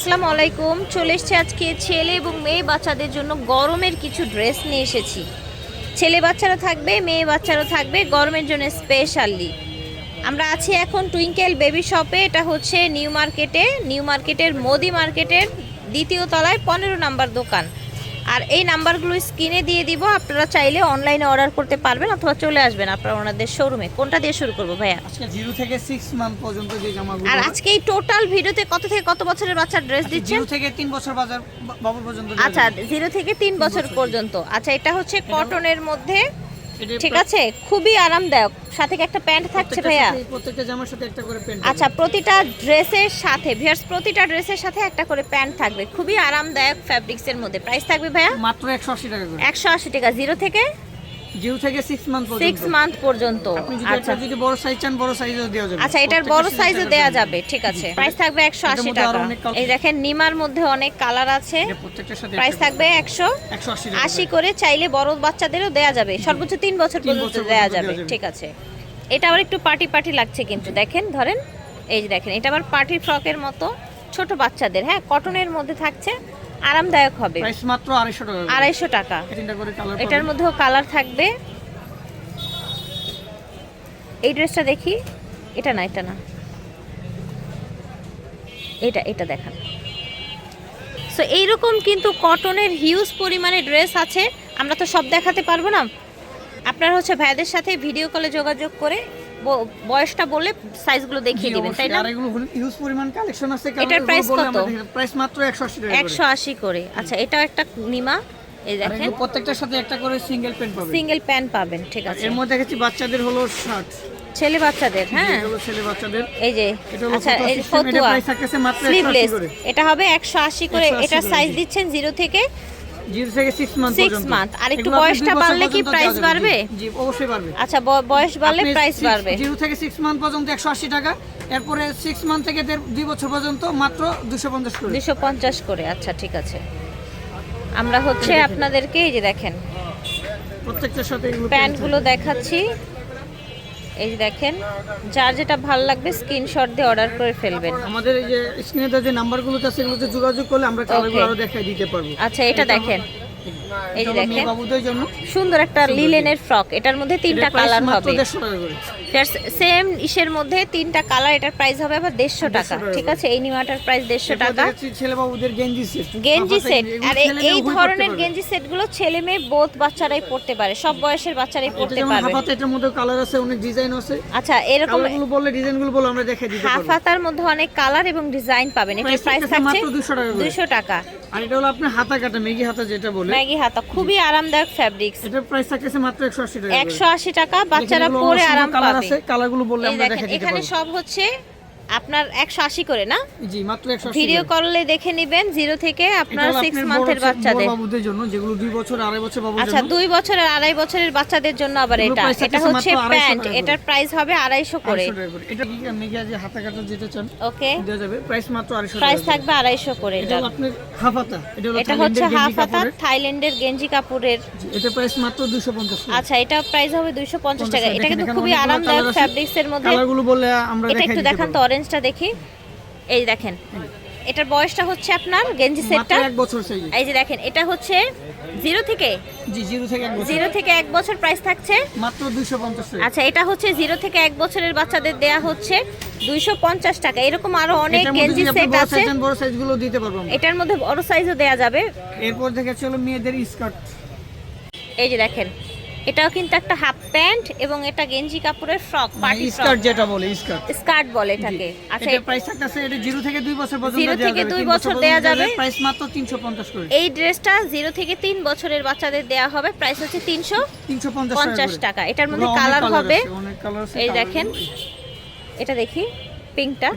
আসসালামু আলাইকুম। চলে এসেছি আজকে ছেলে এবং মেয়ে বাচ্চাদের জন্য গরমের কিছু ড্রেস নিয়ে এসেছি। ছেলে বাচ্চারা থাকবে, মেয়ে বাচ্চারা থাকবে গরমের জন্য স্পেশালি আমরা আছি এখন টুইঙ্কেল বেবি শপে এটা হচ্ছে নিউ মার্কেটে নিউ মার্কেটের মোদি মার্কেটের দ্বিতীয় তলায়, পনেরো নাম্বার দোকান। আর এই নাম্বারগুলো স্ক্রিনে দিয়ে দিব। আপনারা চাইলে অনলাইনে অর্ডার করতে পারবেন অথবা চলে আসবেন আপনারা ওনাদের শোরুমে কোনটা দিয়ে শুরু করব ভাইয়া? আজকে জিরো থেকে সিক্স মান্থ পর্যন্ত যে জামাগুলো আর আজকে এই টোটাল ভিডিওতে কত থেকে কত বছরের বাচ্চার ড্রেস দিচ্ছেন? জিরো থেকে বছর বাজার পর্যন্ত আচ্ছা। জিরো থেকে তিন বছর পর্যন্ত। আচ্ছা এটা হচ্ছে কটনের মধ্যে ঠিক আছে খুবই আরামদায়ক। সাথে একটা প্যান্ট থাকছে ভাইয়া? প্রত্যেকটা জামার সাথে একটা করে প্যান্ট আচ্ছা প্রতিটা ড্রেসের সাথে ভিয়ার্স প্রতিটা ড্রেসের সাথে একটা করে প্যান্ট থাকবে। খুবই আরামদায়ক ফ্যাব্রিক্সের মধ্যে। প্রাইস থাকবে ভাইয়া? মাত্র একশো আশি টাকা করে। একশো আশি টাকা জিরো থেকে? জিরো থেকে সিক্স মান্থ সিক্স পর্যন্ত। মান্থ পর্যন্ত আচ্ছা। যদি বড় সাইজ চান বড় সাইজও দেওয়া যাবে। আচ্ছা এটার বড় সাইজও দেওয়া যাবে। ঠিক আছে। প্রাইস থাকবে একশো এটার আশি মধ্যে আরও টাকা। এই দেখেন নিমার মধ্যে অনেক কালার আছে। প্রাইস থাকবে একশো একশো আশি টাকা আশি করে। করে চাইলে বড় বাচ্চাদেরও দেয়া যাবে। সর্বোচ্চ তিন বছর তিন পর্যন্ত দেয়া যাবে। ঠিক আছে। এটা আবার একটু পার্টি পার্টি লাগছে কিন্তু দেখেন ধরেন। এই যে দেখেন এটা আবার পার্টি ফ্রকের মতো ছোট বাচ্চাদের হ্যাঁ কটনের মধ্যে থাকছে। আরামদায়ক হবে। প্রাইস মাত্র আড়াইশো টাকা করে। আড়াইশো টাকা। তিনটা করে কালার এটার মধ্যেও কালার থাকবে। এই ড্রেসটা দেখি। এটা না এটা না। এটা এটা দেখান। সো এইরকম কিন্তু কটনের হিউজ পরিমাণে ড্রেস আছে। আমরা তো সব দেখাতে পারব না। আপনারা হচ্ছে ভাইদের সাথে ভিডিও কলে যোগাযোগ করে বয়সটা বলে সাইজগুলো দেখিয়ে দিবেন তাই না? এগুলো হিউজ পরিমাণ কালেকশন আছে এটার price কত? প্রাইস মাত্র একশো আশি টাকা করে। একশো আশি করে। আচ্ছা একটা নিমা এই দেখেন। প্রত্যেকটার সাথে একটা করে সিঙ্গেল প্যান্ট পাবে সিঙ্গেল প্যান্ট পাবেন ঠিক আছে। এর মধ্যে দেখেছি বাচ্চাদের হলো শার্ট ছেলে বাচ্চাদের হ্যাঁ? ছেলে বাচ্চাদের। এই যে আচ্ছা এই এটা ফতুয়া। মাত্র 180 স্লিভলেস করে। এটা হবে একশো আশি করে। এটা সাইজ দিচ্ছেন জিরো থেকে থেকে মান্থ month। আর একটু বয়সটা বাড়লে কি যাবে। বাড়বে? জি অবশ্যই বাড়বে। আচ্ছা বয়স বাড়লে প্রাইস বাড়বে। থেকে মান্থ পর্যন্ত একশো আশি টাকা এরপরে সিক্স মান্থ থেকে দুই বছর পর্যন্ত মাত্র দুশো পঞ্চাশ করে। দুশো পঞ্চাশ করে আচ্ছা ঠিক আছে। আমরা হচ্ছে আপনাদেরকে এই যে দেখেন প্রত্যেকটার সাথে এগুলো প্যান্টগুলো দেখাচ্ছি। এই যে দেখেন যার যেটা ভালো লাগবে স্ক্রিনশট দিয়ে অর্ডার করে ফেলবেন। আমাদের এই যে স্ক্রিনে যে নাম্বারগুলো আছে সেগুলোতে যোগাযোগ করলে আমরা কালারগুলো আরও দেখাই দিতে পারব। আচ্ছা এটা দেখেন। এই যে দেখেন। সুন্দর একটা লিলেনের ফ্রক এটার মধ্যে তিনটা কালার হবে। 150 টাকা করে। সেম ইসের মধ্যে তিনটা কালার এটার প্রাইস হবে আবার দেড়শো টাকা। ঠিক আছে এই নিমাটার প্রাইস দেড়শো টাকা। গেঞ্জি সেট গেঞ্জি সেট আর এই ধরনের। গেঞ্জি সেটগুলো ছেলে মেয়ে বোধ বাচ্চারাই পড়তে পারে। সব বয়সের বাচ্চারাই পড়তে পারবে। হাফাতে এটার মধ্যে কালার আছে অনেক ডিজাইন আছে। আচ্ছা এরকম বললে ডিজাইনগুলো বলে আমরা দেখাই দিতে হাফ পারব মধ্যে অনেক কালার এবং ডিজাইন পাবেন। এটার প্রাইস থাকছে থাকছে 200 টাকা করে। দুশো টাকা। আর এটা হলো আপনার হাতা কাটা ম্যাগি হাতা যেটা বলে। ম্যাগি হাতা খুবই আরামদায়ক ফ্যাব্রিক্স এটার প্রাইস থাকছে মাত্র 180 টাকা করে। একশো আশি টাকা বাচ্চারা পরে আরাম পাবে। কালার আছে কালারগুলো বললে আমরা দেখেন এখানে সব হচ্ছে আপনার একশো আশি করে না? জি মাত্র 180 ভিডিও করে। করলে দেখে নেবেন জিরো থেকে আপনার হলো সিক্স মান্থের বাচ্চাদের। বাবুদের জন্য যেগুলো দুই বছর আড়াই বছর বাবুর আচ্ছা জন্য। দুই বছর আর আড়াই বছরের বাচ্চাদের জন্য আবার এটা। এটা হচ্ছে প্যান্ট এটার প্রাইস হবে আড়াইশো করে। 250 টাকা করে। এটা কি মেগি আছে হাতা কাটা যেটা চান ওকে। দেওয়া যাবে। প্রাইস মাত্র 250 প্রাইস থাকবে আড়াইশো করে এটা আপনার হাফ হাতা এটা হচ্ছে হাফ হাতা থাইল্যান্ডের গেঞ্জি কাপড়ের। এটা প্রাইস মাত্র 250 টাকা। আচ্ছা এটা প্রাইস হবে দুইশো পঞ্চাশ টাকা। এটা কিন্তু খুবই আরামদায়ক ফ্যাব্রিক্স এর মধ্যে কালারগুলো বললে আমরা এটা দেখাই একটু দেখান তো পারব। অরেঞ্জটা দেখি। এই দেখেন এটার বয়সটা হচ্ছে আপনার গেঞ্জি সেটটা। এক বছর এই যে দেখেন এটা হচ্ছে জিরো থেকে জি জিরো থেকে এক বছর। জিরো থেকে এক বছর প্রাইস থাকছে। মাত্র 250 টাকা। আচ্ছা এটা হচ্ছে জিরো থেকে এক বছরের বাচ্চাদের দেয়া হচ্ছে দুইশো পঞ্চাশ টাকা। এরকম আরও অনেক গেঞ্জি সেট বড় আছে। বড় সাইজগুলো দিতে পারব। এটার মধ্যে বড় সাইজও দেয়া যাবে। এরপর থেকে চলো মেয়েদের স্কার্ট এই যে দেখেন এটাও কিন্তু একটা হাফ প্যান্ট এবং এটা গেঞ্জি কাপড়ের ফ্রক পার্টি স্কার্ট যেটা বলে স্কার্ট। স্কার্ট বলে এটাকে। আচ্ছা এটা প্রাইস থাকতেছে এটা জিরো থেকে দুই বছর পর্যন্ত জিরো দেওয়া থেকে যাবে। দুই বছর পর্যন্ত দেয়া যাবে। প্রাইস মাত্র 350 করে। এই ড্রেসটা জিরো থেকে তিন বছরের বাচ্চাদের দেয়া হবে। প্রাইস হচ্ছে তিনশো 350 পঞ্চাশ করে। টাকা। এটার মধ্যে কালার হবে। এই দেখেন। এটা দেখি পিঙ্কটা।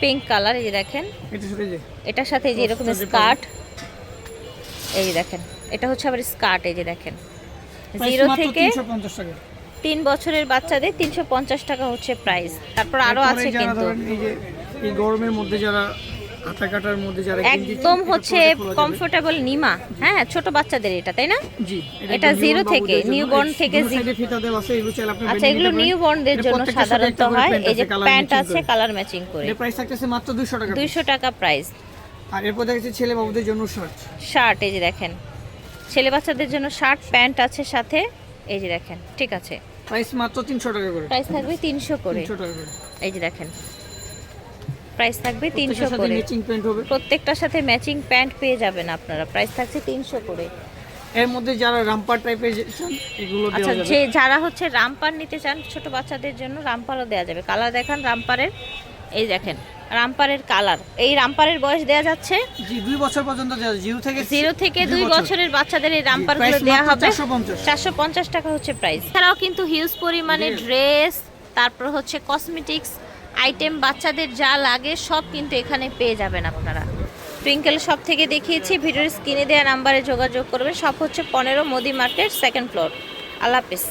পিঙ্ক কালার এই যে দেখেন। এটা সাথে যে এটার সাথে যে এরকম স্কার্ট। এই যে দেখেন এটা হচ্ছে আবার স্কার্ট এই যে দেখেন। জিরো থেকে তিন বছরের বাচ্চাদের তিনশো পঞ্চাশ টাকা হচ্ছে প্রাইস তারপর আরও আছে কিন্তু। এই গরমের মধ্যে যারা হাতা কাটার মধ্যে যারা একদম হচ্ছে। কমফোর্টেবল নিমা। হ্যাঁ ছোট বাচ্চাদের এটা তাই না? জি এটা জিরো থেকে, এই থেকে আচ্ছা এগুলো নিতে পারেন। নিউ বর্নদের জন্য সাধারণত হয়। এই যে প্যান্ট আছে কালার ম্যাচিং করে। এটার প্রাইস থাকতেছে মাত্র 200 টাকা দুইশো টাকা প্রাইস আর এরপর দেখেছি ছেলে বাবুদের জন্য শার্ট শার্ট এই যে দেখেন। ছেলে বাচ্চাদের জন্য শার্ট প্যান্ট আছে সাথে। এই যে দেখেন ঠিক আছে। প্রাইস মাত্র তিনশো টাকা করে। প্রাইস থাকবে তিনশো করে। তিনশো টাকা করে। এই যে দেখেন প্রাইস থাকবে তিনশো প্রত্যেকটার সাথে করে। ম্যাচিং প্যান্ট হবে। প্রত্যেকটার সাথে ম্যাচিং প্যান্ট পেয়ে যাবেন আপনারা। প্রাইস থাকছে তিনশো করে। এর মধ্যে যারা রামপার টাইপের চান এগুলো দেওয়া যাবে। আচ্ছা যে যারা হচ্ছে রামপার নিতে চান ছোট বাচ্চাদের জন্য রামপারও দেওয়া যাবে। কালার দেখান রামপারের। এই দেখেন রামপারের কালার। এই রামপারের বয়স দেওয়া যাচ্ছে জি দুই বছর পর্যন্ত জিরো থেকে জিরো থেকে দুই বছরের বাচ্চাদের এই রামপারগুলো প্রাইস দেওয়া হবে। 450 চারশো পঞ্চাশ টাকা হচ্ছে প্রাইস এছাড়াও কিন্তু হিউজ পরিমাণে ড্রেস তারপর হচ্ছে কসমেটিক্স আইটেম বাচ্চাদের যা লাগে সব কিন্তু এখানে পেয়ে যাবেন আপনারা। টুইঙ্কেল শপ থেকে দেখিয়েছি ভিডিওর স্ক্রিনে দেওয়া নাম্বারে যোগাযোগ করবেন। সব হচ্ছে পনেরো মোদি মার্কেট সেকেন্ড ফ্লোর আল্লাহ হাফিজ।